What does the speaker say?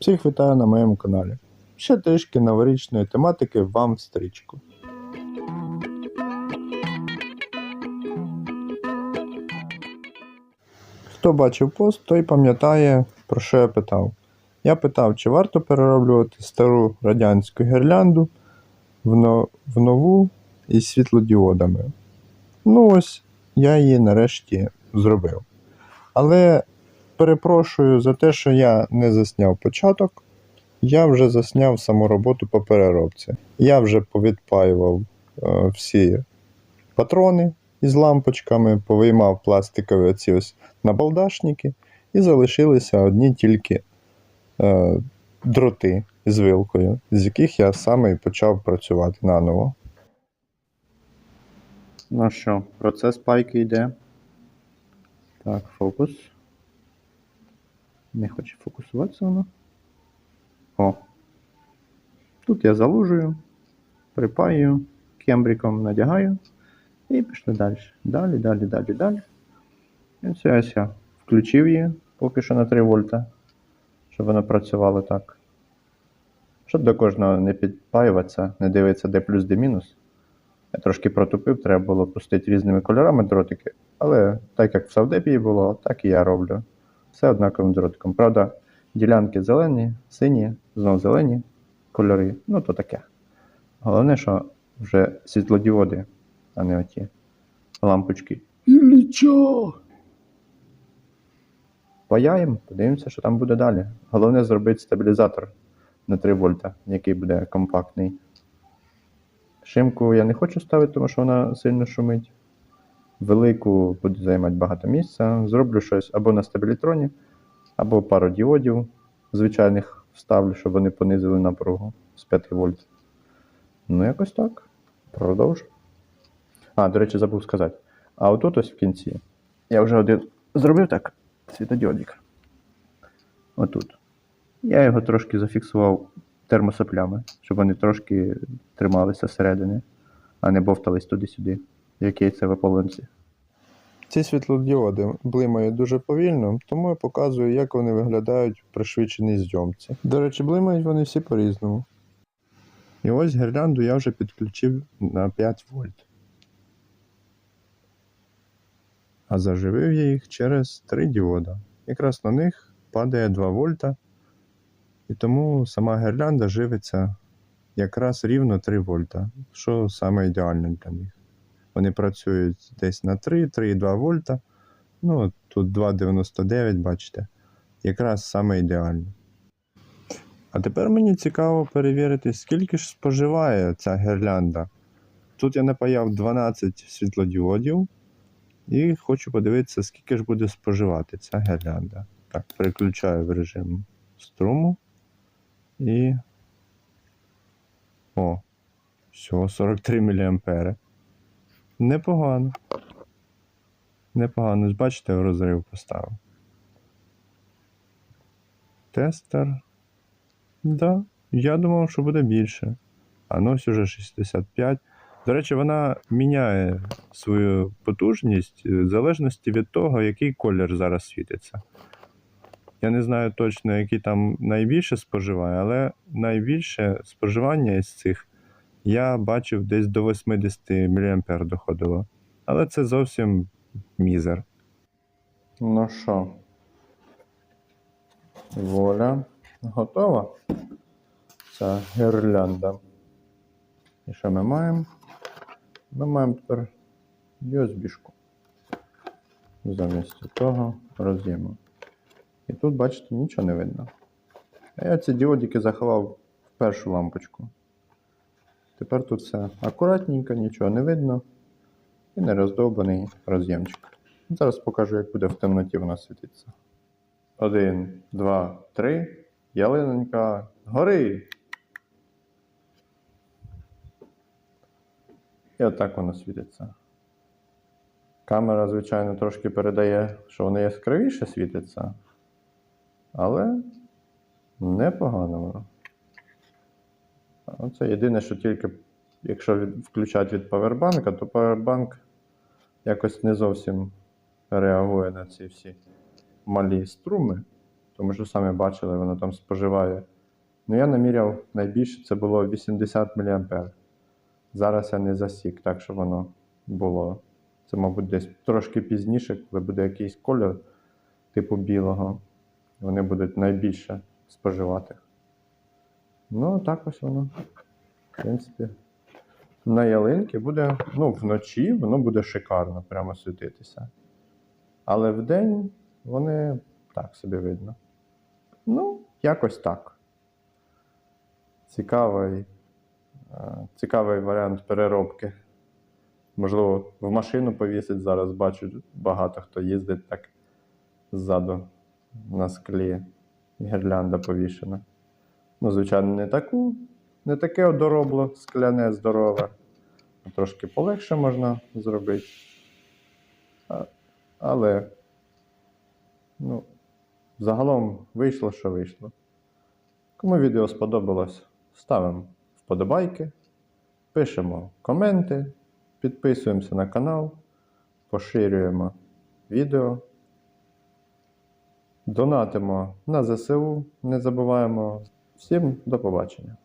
Всіх вітаю на моєму каналі. Ще трішки новорічної тематики вам в стрічку. Хто бачив пост, той пам'ятає, про що я питав. Я питав, чи варто перероблювати стару радянську гірлянду в, нову із світлодіодами. Ну ось, я її нарешті зробив. Але перепрошую за те, що я не засняв початок. Я вже засняв саму роботу по переробці. Я вже повідпаював е, всі патрони із лампочками, повиймав пластикові оці ось набалдашники, і залишилися одні тільки е, дроти з вилкою, з яких я саме і почав працювати наново. Ну що, процес пайки йде. Так, фокус. Не хоче фокусуватися воно. О. Тут я залужую, припаю, кембриком надягаю і пішли далі. Далі, далі, далі, далі. І все, ось я включив її поки що на 3 вольта, щоб вона працювала так. Щоб до кожного не підпаюватися, не дивитися, де плюс, де мінус. Я трошки протупив, треба було пустити різними кольорами дротики. Але так як в Савдепії було, так і я роблю. Все однаковим дротиком. Правда, ділянки зелені, сині, знов зелені кольори. Ну то таке. Головне, що вже світлодіоди, а не оті лампочки. Ілліча! Паяємо, подивимося, що там буде далі. Головне зробити стабілізатор на 3 вольта, який буде компактний. Шимку я не хочу ставити, тому що вона сильно шумить. Велику буде займати багато місця. Зроблю щось або на стабілітроні, або пару діодів звичайних вставлю, щоб вони понизили напругу з 5 вольт. Ну, якось так. Продовжу. А, до речі, забув сказати. А отут ось в кінці. Я вже один зробив так. Світодіодик. Отут. Я його трошки зафіксував термосоплями, щоб вони трошки трималися зсередини, а не бовтались туди-сюди, як яйце в. Ці світлодіоди блимають дуже повільно, тому я показую, як вони виглядають в пришвидшеній зйомці. До речі, блимають вони всі по-різному. І ось гірлянду я вже підключив на 5 вольт. А заживив я їх через 3 діода. Якраз на них падає 2 вольта, і тому сама гірлянда живиться якраз рівно 3 вольта, що саме ідеально для них. Вони працюють десь на 3, 3,2 вольта. Ну, тут 2,99, бачите. Якраз саме ідеально. А тепер мені цікаво перевірити, скільки ж споживає ця гірлянда. Тут я напаяв 12 світлодіодів. І хочу подивитися, скільки ж буде споживати ця гірлянда. Так, переключаю в режим струму. І. О, всього 43 мА. Непогано. Непогано. Бачите, розрив поставив. Тестер. Да, я думав, що буде більше. А ну ось уже 65. До речі, вона міняє свою потужність в залежності від того, який колір зараз світиться. Я не знаю точно, який там найбільше споживає, але найбільше споживання із цих я бачив десь до 80 мА доходило. Але це зовсім мізер. Ну що, воля готова. Ця гірлянда. І що ми маємо? Ми маємо тепер USB-шку. Замість того роз'єму. І тут, бачите, нічого не видно. А я ці діодики заховав в першу лампочку. Тепер тут все акуратненько, нічого не видно. І не роздовбаний роз'ємчик. Зараз покажу, як буде в темноті вона світитися. Один, два, три. Ялинонька гори! І отак воно світиться. Камера, звичайно, трошки передає, що воно яскравіше світиться, але непогано воно. Оце єдине, що тільки, якщо від, включати від павербанка, то павербанк якось не зовсім реагує на ці всі малі струми. тому що самі бачили, воно там споживає. Ну, я наміряв найбільше це було 80 мА. Зараз я не засік, так що воно було. Це, мабуть, десь трошки пізніше, коли буде якийсь кольор типу білого, вони будуть найбільше споживати. Ну, так ось воно. В принципі, на ялинки буде, ну, вночі воно буде шикарно прямо світитися. Але вдень вони так собі видно. Ну, якось так. Цікавий, е, цікавий варіант переробки. Можливо, в машину повісить зараз, бачу, багато хто їздить так ззаду на склі. Гірлянда повішена. Ну, звичайно, не таку, не таке одоробло скляне здорове. Трошки полегше можна зробити. А, але ну, загалом вийшло, що вийшло. Кому відео сподобалось, ставимо вподобайки, пишемо коменти, підписуємося на канал, поширюємо відео. Донатимо на ЗСУ, не забуваємо. Всім до побачення.